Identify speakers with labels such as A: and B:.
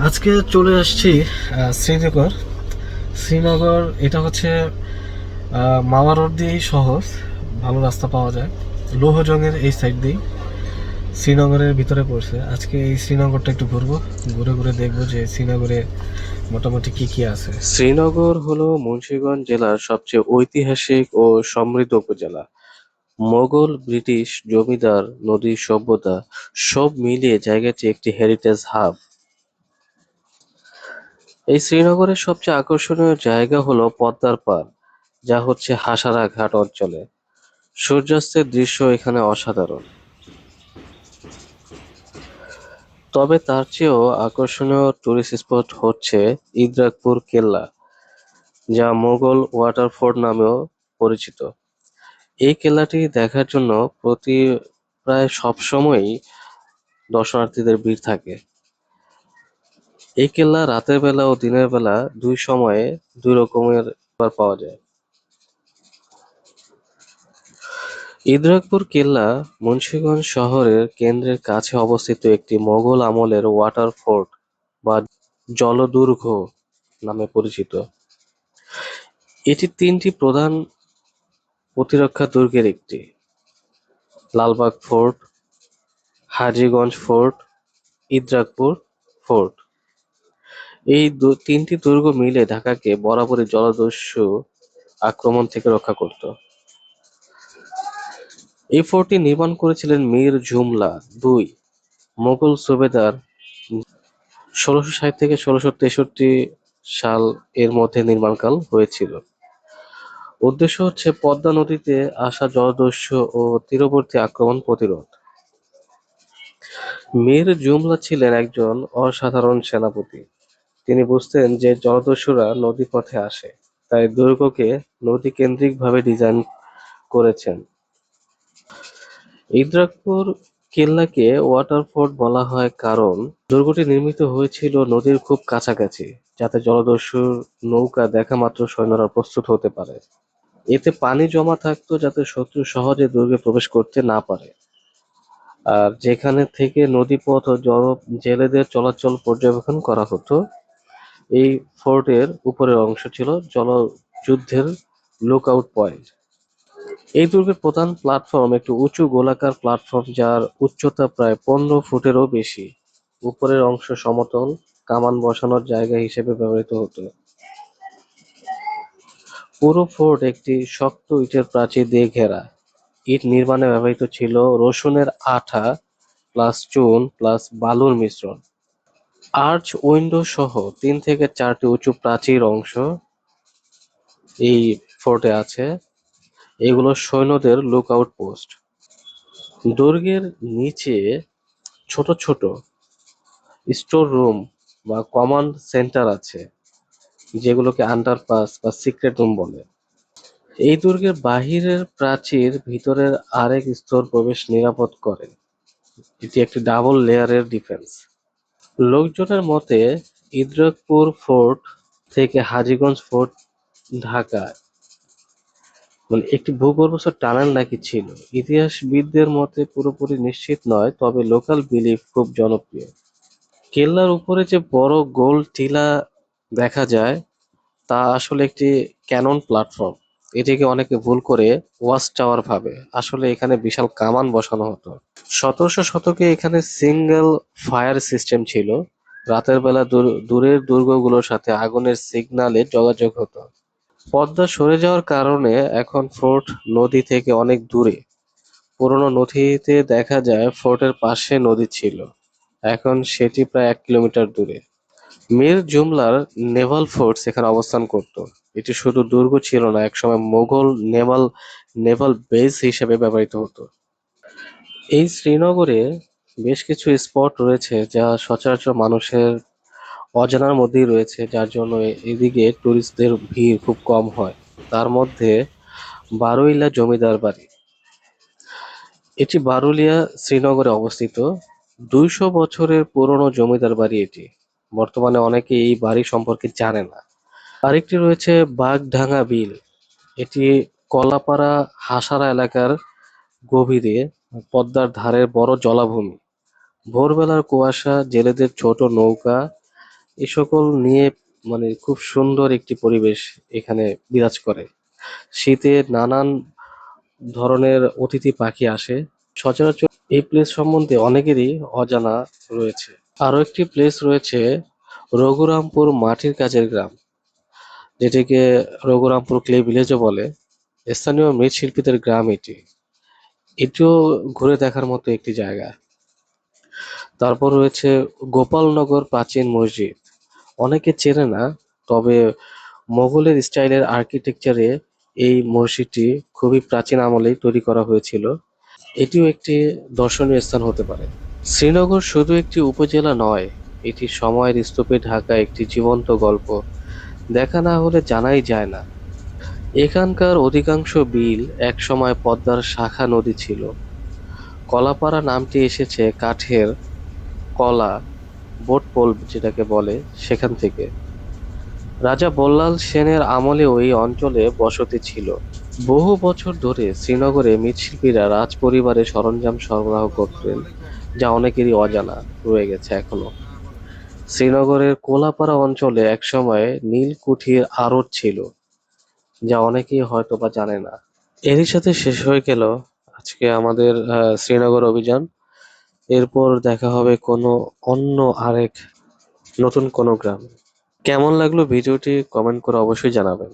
A: আজকে চলে আসছি শ্রীনগর। শ্রীনগর, এটা হচ্ছে মাওয়া রোড দিয়েই সহজ ভালো রাস্তা পাওয়া যায়। লৌহজংয়ের এই সাইড দিয়েই শ্রীনগরের ভিতরে পড়ছে। আজকে এই শ্রীনগরটা একটু ঘুরবো। ঘুরে ঘুরে দেখব যে শ্রীনগরে মোটামুটি কি কি আছে।
B: শ্রীনগর হলো মুন্সিগঞ্জ জেলার সবচেয়ে ঐতিহাসিক ও সমৃদ্ধ উপজেলা। মোগল, ব্রিটিশ জমিদার নদী সভ্যতা সব মিলিয়ে জায়গাটি একটি হেরিটেজ হাব এই শ্রীনগরের সবচেয়ে আকর্ষণীয় জায়গা হলো পদ্মার পাড়, যা হচ্ছে হাসারা ঘাট অঞ্চলে। সূর্যাস্তের দৃশ্য এখানে অসাধারণ। তবে তার চেয়েও আকর্ষণীয় টুরিস্ট স্পট হচ্ছে ইদ্রাকপুর কেল্লা, যা মোগল ওয়াটারফোর্ড নামেও পরিচিত। এই কেল্লাটি দেখার জন্য প্রতি প্রায় সবসময়ই দর্শনার্থীদের ভিড় থাকে। এই কেল্লা রাতের বেলা ও দিনের বেলা দুই সময়ে দুই রকমের বার পাওয়া যায়। ইদ্রাকপুর কেল্লা মুন্সিগঞ্জ শহরের কেন্দ্রের কাছে অবস্থিত একটি মোগল আমলের ওয়াটার ফোর্ট বা জলদুর্গ নামে পরিচিত। এটি তিনটি প্রধান প্রতিরক্ষা দুর্গের একটি। Lalbagh fort, Hajiganj fort, Idrakpur fort. এই তিনটি দুর্গ মিলে ঢাকাকে বরাবরই জলদস্যু আক্রমণ থেকে রক্ষা করত। এই ফোর্টটি নির্মাণ করেছিলেন মীর জুমলা দুই, মোগল সুবেদার ষোলোশো ষাট থেকে ষোলোশো তেষট্টি সাল এর মধ্যে নির্মাণকাল হয়েছিল। উদ্দেশ্য হচ্ছে পদ্মা নদীতে আসা জলদস্যু ও তীরবর্তী আক্রমণ প্রতিরোধ। মীর জুমলা ছিলেন একজন অসাধারণ সেনাপতি। তিনি বুঝতেন যে জলদস্যুরা নদীপথে আসে, তাই দুর্গকে নদীকেন্দ্রিকভাবে ডিজাইন করেছেন। ইদ্রাকপুর কেল্লাকে ওয়াটার ফোর্ট বলা হয় কারণ দুর্গটি নির্মিত হয়েছিল নদীর খুব কাছাকাছি, যাতে জলদস্যুর নৌকা দেখা মাত্র সৈন্যরা প্রস্তুত হতে পারে। এতে পানি জমা থাকতো যাতে শত্রু সহজে দুর্গে প্রবেশ করতে না পারে। আর যেখানে থেকে নদীপথ ও জল, জেলেদের চলাচল পর্যবেক্ষণ করা হতো এই ফোর্টের উপরের অংশ ছিল জলযুদ্ধের লুকআউট পয়েন্ট এই দুর্গের প্রধান প্ল্যাটফর্ম একটি উঁচু গোলাকার প্ল্যাটফর্ম যার উচ্চতা প্রায় পনেরো ফুটেরও বেশি। উপরের অংশ সমতল, কামান বসানোর জায়গা হিসেবে ব্যবহৃত হতো। পুরো ফোর্ট একটি শক্ত ইটের প্রাচীর দিয়ে ঘেরা। ইট নির্মাণে ব্যবহৃত ছিল রসুনের আঠা, প্লাস চুন, প্লাস বালুর মিশ্রণ। আর্চ উইন্ডো সহ তিন থেকে চারটি উঁচু প্রাচীর অংশ এই ফোর্টে আছে। এগুলো সৈন্যদের লুকআউট পোস্ট দুর্গের নিচে ছোট ছোট স্টোর রুম বা কমান্ড সেন্টার আছে, যেগুলোকে আন্ডারপাস বা সিক্রেট রুম বলে। এই দুর্গের বাহিরের প্রাচীর ভিতরের আরেক স্তর প্রবেশ নিরাপদ করে। এটি একটি ডাবল লেয়ারের ডিফেন্স লোকজনের মতে, ইদ্রাকপুর ফোর্ট থেকে হাজীগঞ্জ ফোর্ট ঢাকায়। মানে একটি ভূগর্ভস্থ টানেল নাকি ছিল? ইতিহাসবিদদের মতে পুরোপুরি নিশ্চিত নয়, তবে লোকাল বিলিফ খুব জনপ্রিয়। কেল্লার উপরে যে বড় গোল টিলা দেখা যায়, তা আসলে একটি ক্যানন প্ল্যাটফর্ম। এটিকে অনেকে ভুল করে ওয়াচ টাওয়ার ভাবে। আসলে এখানে বিশাল কামান বসানো হতো। সতেরোশো শতকে এখানে সিঙ্গেল ফায়ার সিস্টেম ছিল। রাতের বেলা দূর- দূরের দুর্গগুলোর সাথে আগুনের সিগনালে যোগাযোগ হতো। পদ্মা সরে যাওয়ার কারণে এখন ফোর্ট নদী থেকে অনেক দূরে। পুরনো নথিতে দেখা যায় ফোর্টের পাশে নদী ছিল। এখন সেটি প্রায় এক কিলোমিটার দূরে। মীর জুমলার নেভাল ফোর্স এখানে অবস্থান করত। এটি শুধু দুর্গ ছিল না, একসময় মোগল নেভাল নেভাল বেস হিসেবে ব্যবহৃত হতো। এই শ্রীনগরে বেশ কিছু স্পট রয়েছে যা সচরাচর মানুষের অজানার মধ্যেই রয়েছে, যার জন্য এদিকে টুরিস্টদের ভিড় খুব কম হয়। তার মধ্যে বারুইলা জমিদার বাড়ি। এটি বারুলিয়া শ্রীনগরে অবস্থিত। দুইশো বছরের পুরনো জমিদার বাড়ি এটি। বর্তমানে অনেকে এই বাড়ি সম্পর্কে জানে না। আরেকটি রয়েছে বাগডাঙ্গা বিল। এটি কলাপাড়া হাসারা এলাকার গভীরে পদ্মার ধারের বড় জলাভূমি। ভোরবেলার কুয়াশা, জেলেদের ছোট নৌকা এই সকল নিয়ে মানে খুব সুন্দর একটি পরিবেশ এখানে বিরাজ করে। শীতে নানান ধরনের অতিথি পাখি আসে। সচরাচর এই প্লেস সম্বন্ধে অনেকেরই অজানা রয়েছে। আরও একটি প্লেস রয়েছে রঘুরামপুর মাটির কাজের গ্রাম, যেটিকে রঘুরামপুর ক্লে ভিলেজও বলে। স্থানীয় মৃৎশিল্পীদের গ্রাম এটি। এটিও ঘুরে দেখার মতো একটি জায়গা। তারপর রয়েছে গোপালনগর প্রাচীন মসজিদ। অনেকে চেনে না, তবে মোগলের স্টাইলের আর্কিটেকচারে এই মসজিদটি খুবই প্রাচীন আমলেই তৈরি করা হয়েছিল। এটিও একটি দর্শনীয় স্থান হতে পারে। শ্রীনগর শুধু একটি উপজেলা নয়, এটি সময়ের স্তূপে ঢাকা একটি জীবন্ত গল্প। দেখা না হলে জানাই যায় না। এখানকার অধিকাংশ বিল একসময় পদ্মার শাখা নদী ছিল। কলাপাড়া নামটি এসেছে কাঠের কলা বোটপোল যেটাকে বলে সেখান থেকে। রাজা বল্লাল সেনের আমলেও এই অঞ্চলে বসতি ছিল। বহু বছর ধরে শ্রীনগরে মৃৎশিল্পীরা রাজপরিবারের সরঞ্জাম সরবরাহ করতেন, যা অনেকেরই অজানা রয়ে গেছে এখনও। শ্রীনগরের কোলাপাড়া অঞ্চলে একসময় নীলকুঠির আড়ত ছিল, যা অনেকেই হয়তো বা জানে না। এরই সাথে শেষ হয়ে গেল আজকে আমাদের শ্রীনগর অভিযান। এরপর দেখা হবে কোনো অন্য আরেক নতুন কোনো গ্রামে। কেমন লাগল ভিডিওটি কমেন্ট করে অবশ্যই জানাবেন।